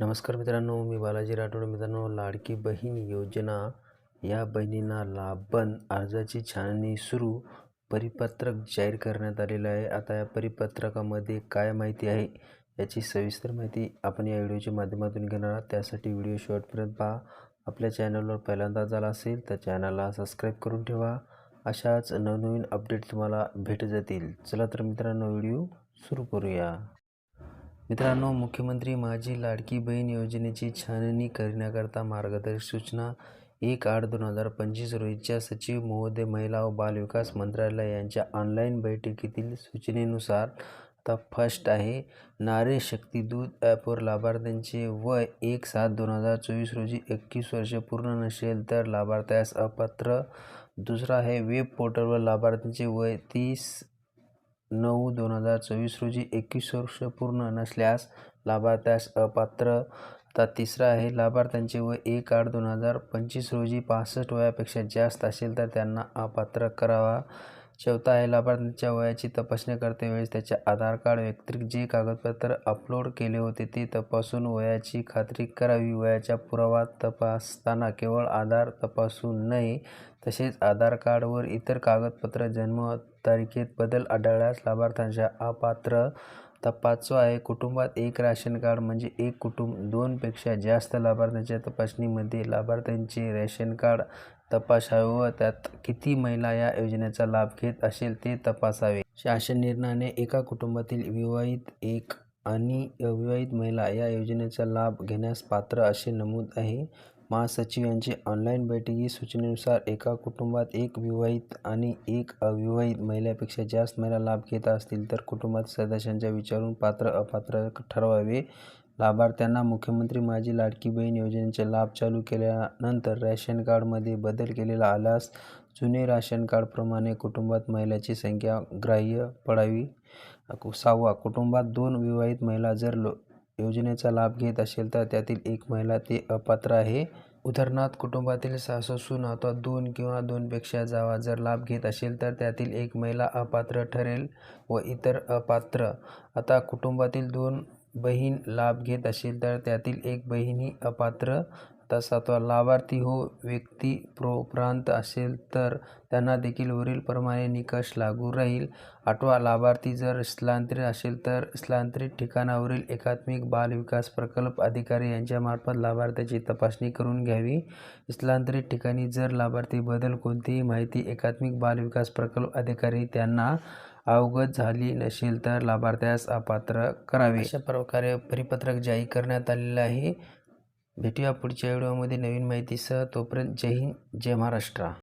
नमस्कार मित्रांनो मी बालाजी राठोड. मित्रांनो लाडकी बहीण योजना या बहिणींना लाभन अर्जाची छाननी सुरू परिपत्रक जाहीर करण्यात आलेलं आहे. आता या परिपत्रकामध्ये काय माहिती आहे याची सविस्तर माहिती आपण या व्हिडिओच्या माध्यमातून घेणार आहात. त्यासाठी व्हिडिओ शेवटपर्यंत पहा. आपल्या चॅनलवर पहिल्यांदा झाला असेल तर चॅनलला सबस्क्राईब करून ठेवा. अशाच नवनवीन अपडेट तुम्हाला भेट जातील. चला तर मित्रांनो व्हिडिओ सुरू करूया. मित्रांनो मुख्यमंत्री माझी लाडकी बहीण योजनेची छाननी करण्याकरता मार्गदर्शक सूचना एक आठ दोन हजार पंचवीस रोजीच्या सचिव महोदय महिला व बालविकास मंत्रालय यांच्या ऑनलाईन बैठकीतील सूचनेनुसार आता फर्स्ट आहे. नारे शक्ती दूत ॲपवर लाभार्थ्यांचे वय एक सात दोन हजार चोवीस रोजी एकवीस वर्ष पूर्ण नसेल तर लाभार्थ्यास अपात्र. दुसरा आहे वेब पोर्टलवर लाभार्थ्यांचे वय तीस नऊ दोन हजार चोवीस रोजी एकवीस वर्ष पूर्ण नसल्यास लाभार्थ्यास अपात्रता तिसरा आहे. लाभार्थ्यांचे वय एक आठ दोन हजार पंचवीस रोजी पासष्ट वयापेक्षा जास्त असेल तर त्यांना अपात्र करावा. चौथा आहे लाभार्थ्यांच्या वयाची तपासणी करतेवेळी त्याचे आधार कार्ड व्यतिरिक्त जे कागदपत्र अपलोड केले होते ते तपासून वयाची खात्री करावी. वयाच्या पुरावा तपासताना केवळ आधार तपासून नये तसेच आधार कार्डवर इतर कागदपत्र जन्म तारखेत बदल आढळल्यास लाभार्थ्यांच्या अपात्र आता पाचवा आहे. कुटुंबात एक राशन कार्ड म्हणजे एक कुटुंब. दोनपेक्षा जास्त लाभार्थ्यांच्या तपासणीमध्ये लाभार्थ्यांचे रेशन कार्ड तपासावे. व त्यात किती महिला या योजनेचा लाभ घेत असेल ते तपासावे. शासन निर्णयाने एका कुटुंबातील विवाहित एक आणि अविवाहित महिला या योजनेचा लाभ घेण्यास पात्र असे नमूद आहे. महासचिवांची ऑनलाईन बैठकी सूचनेनुसार एका कुटुंबात एक विवाहित आणि एक अविवाहित महिलेपेक्षा जास्त महिला लाभ घेत असतील तर कुटुंबात सदस्यांच्या विचारून पात्र अपात्र ठरवावे. लाभार्थ्यांना मुख्यमंत्री माझी लाडकी बहीण योजनेचे लाभ चालू केल्यानंतर रॅशन कार्डमध्ये बदल केलेला आल्यास जुने राशन कार्डप्रमाणे कुटुंबात महिलाची संख्या ग्राह्य पडावी. सहावा कुटुंबात दोन विवाहित महिला जर लो योजनेचा लाभ घेत असेल तर त्यातील एक महिला ते अपात्र आहे. उदाहरणार्थ कुटुंबातील सासू सून अथवा दोन किंवा दोनपेक्षा जावा जर लाभ घेत असेल तर त्यातील एक महिला अपात्र ठरेल व इतर अपात्र. आता कुटुंबातील दोन बहीण लाभ घेत असेल तर त्यातील एक बहीणही अपात्र आता सातवा लाभार्थी हो व्यक्ती प्रोप्रांत असेल तर त्यांना देखील वरीलप्रमाणे निकष लागू राहील. आठवा लाभार्थी जर स्थलांतरित असेल तर स्थलांतरित ठिकाणावरील एकात्मिक बाल विकास प्रकल्प अधिकारी यांच्यामार्फत लाभार्थ्याची तपासणी करून घ्यावी. स्थलांतरित ठिकाणी जर लाभार्थी बदल कोणतीही माहिती एकात्मिक बाल विकास प्रकल्प अधिकारी त्यांना अवगत झाली नसेल तर लाभार्थ्यास अपात्र करावे. अशा प्रकारे परिपत्रक जाहीर करण्यात आलेलं आहे. भेटूया पुढच्या व्हिडिओमध्ये नवीन माहितीसह. तोपर्यंत जय हिंद जय महाराष्ट्र.